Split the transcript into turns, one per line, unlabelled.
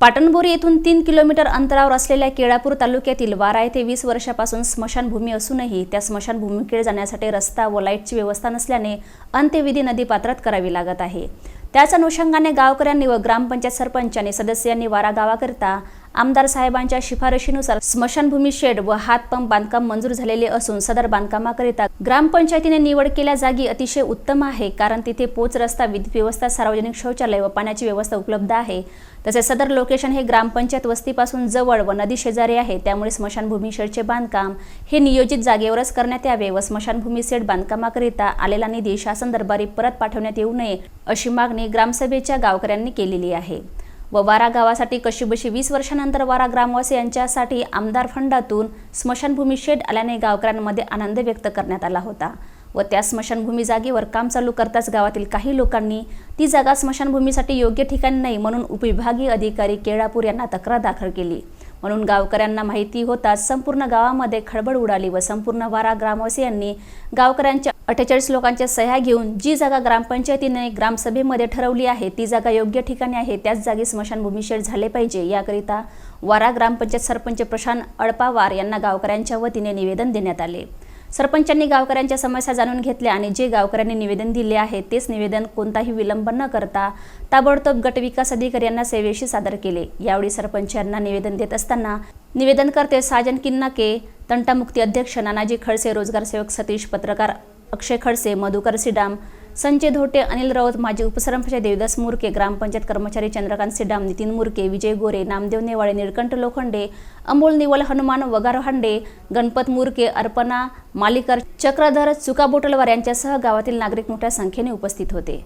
पाटणबोरी येथून तीन किलोमीटर अंतरावर असलेल्या केळापूर तालुक्यातील वारा येथे वीस वर्षापासून स्मशानभूमी असूनही त्या स्मशानभूमीकडे जाण्यासाठी रस्ता व लाईटची व्यवस्था नसल्याने अंत्यविधी नदीपात्रात करावी लागत आहे. त्याच अनुषंगाने गावकऱ्यांनी व ग्रामपंचायत सरपंचांनी सदस्यांनी वारा गावाकरिता आमदार साहेबांच्या शिफारशीनुसार स्मशानभूमी शेड व हातपंप बांधकाम मंजूर झालेले असून सदर बांधकामाकरिता ग्रामपंचायतीने निवड केल्या जागी अतिशय उत्तम आहे कारण तिथे पोच रस्ता विद्युत व्यवस्था सार्वजनिक शौचालय व पाण्याची व्यवस्था उपलब्ध आहे. तसेच सदर लोकेशन हे ग्रामपंचायत वस्तीपासून जवळ व नदी शेजारी आहे त्यामुळे स्मशानभूमी शेडचे बांधकाम हे नियोजित जागेवरच करण्यात यावे व स्मशानभूमी शेड बांधकामाकरिता आलेला निधी शासन दरबारी परत पाठवण्यात येऊ नये अशी मागणी ग्रामसभेच्या गावकऱ्यांनी केलेली आहे. व वारा गावासाठी कशीबशी वीस वर्षानंतर वारा ग्रामवासी यांच्यासाठी आमदार फंडातून स्मशानभूमी शेड आल्याने गावकऱ्यांमध्ये आनंद व्यक्त करण्यात आला होता. व त्या स्मशानभूमी जागेवर काम चालू करताच गावातील काही लोकांनी ती जागा स्मशानभूमीसाठी योग्य ठिकाणी नाही म्हणून उपविभागीय अधिकारी केळापूर यांना तक्रार दाखल केली. म्हणून गावकऱ्यांना माहिती होताच संपूर्ण गावामध्ये खळबळ उडाली व संपूर्ण वारा ग्रामवासियांनी गावकऱ्यांच्या अठ्ठेचाळीस लोकांच्या सह्या घेऊन जी जागा ग्रामपंचायतीने ग्रामसभेमध्ये ठरवली आहे ती जागा योग्य ठिकाणी आहे त्याच जागी स्मशानभूमी शेड झाले पाहिजे. याकरिता वारा ग्रामपंचायत सरपंच प्रशांत अळपावार यांना गावकऱ्यांच्या वतीने निवेदन देण्यात आले. सरपंचांनी गावकऱ्यांच्या समस्या जाणून घेतल्या आणि जे गावकऱ्यांनी निवेदन दिले आहे तेच निवेदन कोणताही विलंब न करता ताबडतोब गटविकास अधिकारी यांना सेवेशी सादर केले. यावेळी सरपंच यांना निवेदन देत असताना निवेदनकर्ते साजन किन्नाके तंटामुक्ती अध्यक्ष नानाजी खडसे रोजगार सेवक सतीश पत्रकार अक्षय खडसे मधुकर सिडाम संजय धोटे अनिल राऊत माजी उपसरपंच देवदास मुरके ग्रामपंचायत कर्मचारी चंद्रकांत सिडाम नितीन मुरके विजय गोरे नामदेव नेवाळे निळकंठ लोखंडे अमोल निवल हनुमान वगारहांडे गणपत मुरके अर्पणा मालिकर चक्रधर चुका बोटलवार यांच्यासह गावातील नागरिक मोठ्या संख्येने उपस्थित होते.